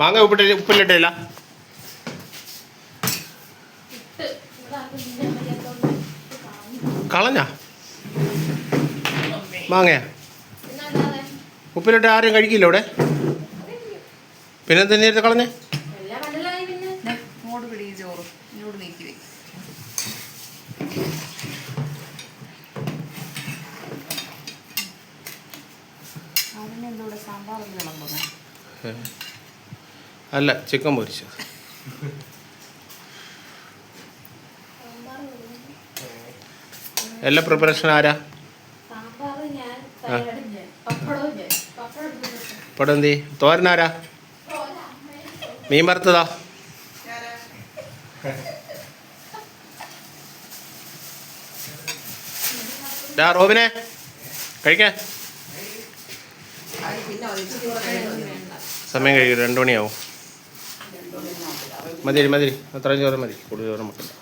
മാങ്ങ ഉപ്പിട്ട് ഉപ്പിലിട്ടില്ല. കളഞ്ഞ? മാങ്ങയാ? ഉപ്പിലിട്ട് ആരും കഴിക്കില്ല ഇവിടെ? പിന്നെ തന്നെ എടുത്ത് കളഞ്ഞേ? എല്ലാം മനസ്സിലായി പിന്നെ. ദേ, ഇങ്ങോട്ട് പിടി ഈ ചോറ്. ഇങ്ങോട്ട് നീക്കി വെക്കും. അല്ല ചിക്കൻ പൊരിച്ചത്. സാമ്പാർ എല്ലാ പ്രിപ്പറേഷൻ ആരാ? എന്തി തോരൻ മീൻ വറുത്തതാ? ഡാ റോബിനെ കഴിക്കാൻ. സമയം കഴിയും രണ്ടു മണിയാവും. മതി മതി അത്രയും ചോറ് മതി. കൂടുതൽ ചോറ് മക്കളുടെ